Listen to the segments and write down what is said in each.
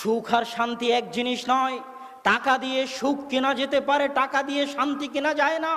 সুখ আর শান্তি এক জিনিস নয়। টাকা দিয়ে সুখ কেনা যেতে পারে, টাকা দিয়ে শান্তি কেনা যায় না।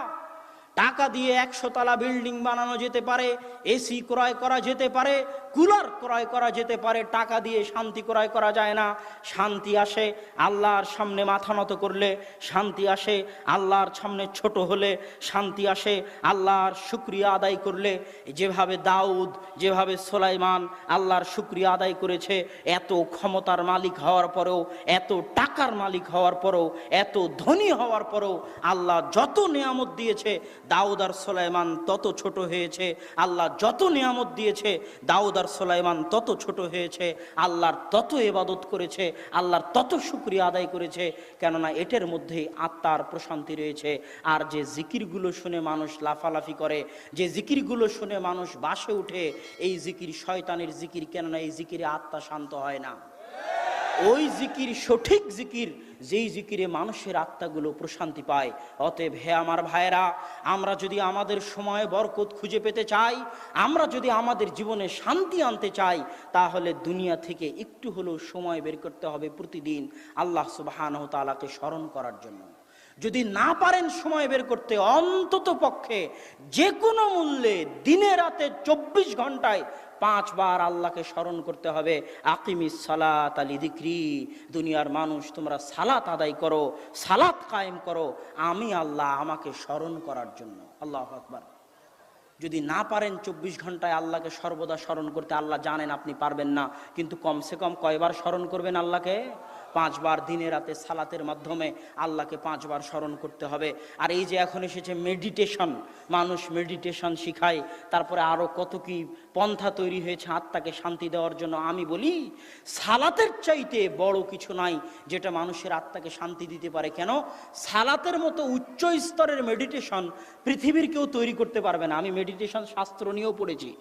টাকা দিয়ে একশো তলা বিল্ডিং বানানো যেতে পারে এসি ক্রয় করা যেতে পারে, কুলার ক্রয় করা যেতে পারে, টাকা দিয়ে শান্তি ক্রয় করা যায় না। শান্তি আসে আল্লাহর সামনে মাথা নত করলে, শান্তি আসে আল্লাহর সামনে ছোট হলে, শান্তি আসে আল্লাহর শুক্রিয়া আদায় করলে। যেভাবে দাউদ, যেভাবে সোলাইমান আল্লাহর শুক্রিয়া আদায় করেছে, এত ক্ষমতার মালিক হওয়ার পরেও, এত টাকার মালিক হওয়ার পরেও, এত ধনী হওয়ার পরেও আল্লাহ যত নিয়ামত দিয়েছে দাউদ আর সোলাইমান তত ছোট হয়েছে, আল্লাহ যত নিয়ামত দিয়েছে, দাউদ আর সোলাইমান তত ছোট হয়েছে, আল্লাহর তত এবাদত করেছে, আল্লাহর তত শুক্রিয়া আদায় করেছে, কেননা এটার মধ্যেই আত্মার প্রশান্তি রয়েছে। আর যে জিকিরগুলো শুনে মানুষ লাফালাফি করে, যে জিকিরগুলো শুনে মানুষ বাসে উঠে, এই জিকির শয়তানের জিকির, কেননা এই জিকিরে আত্মা শান্ত হয় না। ওই জিকির, সঠিক জিকির, যেই জিকিরে মানুষের আত্মাগুলো প্রশান্তি পায়। অতএব হে আমার ভাইরা আমরা যদি আমাদের সময়, বরকত খুঁজে পেতে চাই, আমরা যদি আমাদের জীবনে শান্তি আনতে চাই, তাহলে দুনিয়া থেকে একটু হলেও সময় বের করতে হবে প্রতিদিন আল্লাহ সুবাহানহ তালাকে স্মরণ করার জন্য। যদি না পারেন সময় বের করতে, অন্তত পক্ষে যে কোনো মূল্যে দিনে রাতে চব্বিশ ঘন্টায় পাঁচবার আল্লাহকে স্মরণ করতে হবে। আকিমি সালাত আলি দিক্রি। দুনিয়ার মানুষ, তোমরা সালাত আদায় করো, সালাত কায়েম করো। আমি আল্লাহ আমাকে স্মরণ করার জন্য। আল্লাহ আকবার। যদি না পারেন চব্বিশ ঘন্টায় আল্লাহকে সর্বদা স্মরণ করতে, আল্লাহ জানেন আপনি পারবেন না। কিন্তু কমসে কম কয়বার স্মরণ করবেন আল্লাহকে? পাঁচবার দিনে রাতে সালাতের মাধ্যমে আল্লাহকে পাঁচবার স্মরণ করতে হবে। আর এই যে এখন এসেছে মেডিটেশন মানুষ মেডিটেশন শিখায়, তারপরে আরও কত কি পন্থা তৈরি হয়েছে আত্মাকে শান্তি দেওয়ার জন্য। আমি বলি, সালাতের চাইতে বড় কিছু নাই যেটা মানুষের আত্মাকে শান্তি দিতে পারে। কেন? সালাতের মতো উচ্চ স্তরের মেডিটেশন পৃথিবীর কেউ তৈরি করতে পারবে না। আমি মেডিটেশন শাস্ত্র নিয়েও পড়েছি।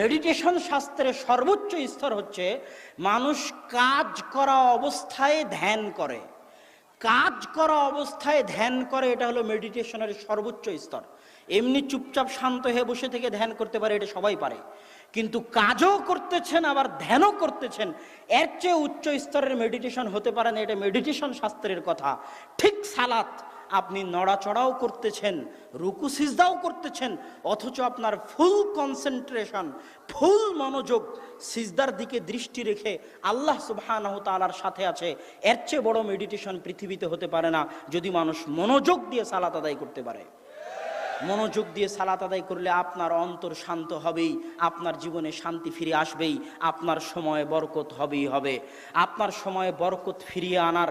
মেডিটেশন শাস্ত্রের সর্বোচ্চ স্তর হচ্ছে, মানুষ কাজ করা অবস্থায় ধ্যান করে। কাজ করা অবস্থায় ধ্যান করে, এটা হলো মেডিটেশনের সর্বোচ্চ স্তর। এমনি চুপচাপ শান্ত হয়ে বসে থেকে ধ্যান করতে পারে, এটা সবাই পারে। কিন্তু কাজও করতেছেন, আবার ধ্যানও করতেছেন, এর চেয়ে উচ্চ স্তরের মেডিটেশন হতে পারে না, এটা মেডিটেশন শাস্ত্রের কথা। ঠিক সালাত আপনি নড়াচড়াও করতেছেন, রুকু সিজদাও করতেছেন, অথচ আপনার ফুল কনসেন্ট্রেশন ফুল মনোযোগ সিজদার দিকে দৃষ্টি রেখে আল্লাহ সুবহানাহু তাআলার সাথে আছে। এর চেয়ে বড় মেডিটেশন পৃথিবীতে হতে পারে না, যদি মানুষ মনোযোগ দিয়ে সালাত আদায় করতে পারে। মনোযোগ দিয়ে সালাত আদায় করলে আপনার অন্তর শান্ত হবেই, আপনার জীবনে শান্তি ফিরে আসবেই, আপনার সময় বরকত হবেই হবে। আপনার সময় বরকত ফিরিয়ে আনার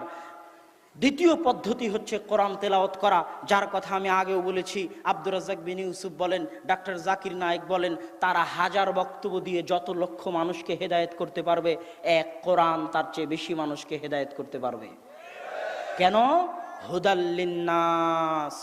দ্বিতীয় পদ্ধতি হচ্ছে কোরআন তেলাওত করা, যার কথা আমি আগেও বলেছি। আব্দুর রাজাক বিন ইউসুফ বলেন, ডাক্তার জাকির নায়েক বলেন, তারা হাজার বক্তব্য দিয়ে যত লক্ষ মানুষকে হেদায়ত করতে পারবে, এক কোরআন তার চেয়ে বেশি মানুষকে হেদায়ত করতে পারবে। কেন? হুদাল্লিন্নাস